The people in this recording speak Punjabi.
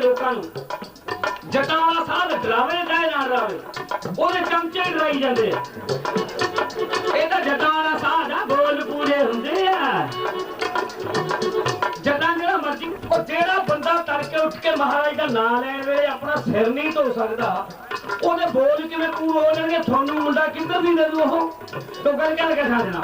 ਦੇ ਲੋਕਾਂ ਨੂੰ। ਜਟਾਂ ਵਾਲਾ ਸਾਧ ਡਰਾਵੇ ਚਾਹੇ ਨਾ ਡਰਾਵੇ। ਉਹਦੇ ਚਮਚੇ ਡਰਾਈ ਜਾਂਦੇ ਆ। ਇਹ ਤਾਂ ਜਟਾਂ ਵਾਲਾ ਸਾਧ ਆ, ਬੋਲ ਪੂਰੇ ਹੁੰਦੇ ਆ। ਜਟਾਂ ਜਿਹੜਾ ਮਰਜ਼ੀ ਉਹ ਜਿਹੜਾ ਬੰਦਾ ਤੜਕੇ ਉੱਠ ਕੇ ਮਹਾਰਾਜ ਦਾ ਨਾਮ ਲੈਣ ਵੇਲੇ ਆਪਣਾ ਸਿਰ ਨਹੀਂ ਧੋ ਸਕਦਾ, ਉਹਦੇ ਬੋਲ ਕਿਵੇਂ ਪੂਰ ਹੋ ਜਾਣਗੇ? ਤੁਹਾਨੂੰ ਮੁੰਡਾ ਕਿੱਧਰ ਦੀ ਦੇ ਦੂ ਉਹ? ਤੋਂ ਗੱਲ ਕਹਿ ਕੇ ਦੇਣਾ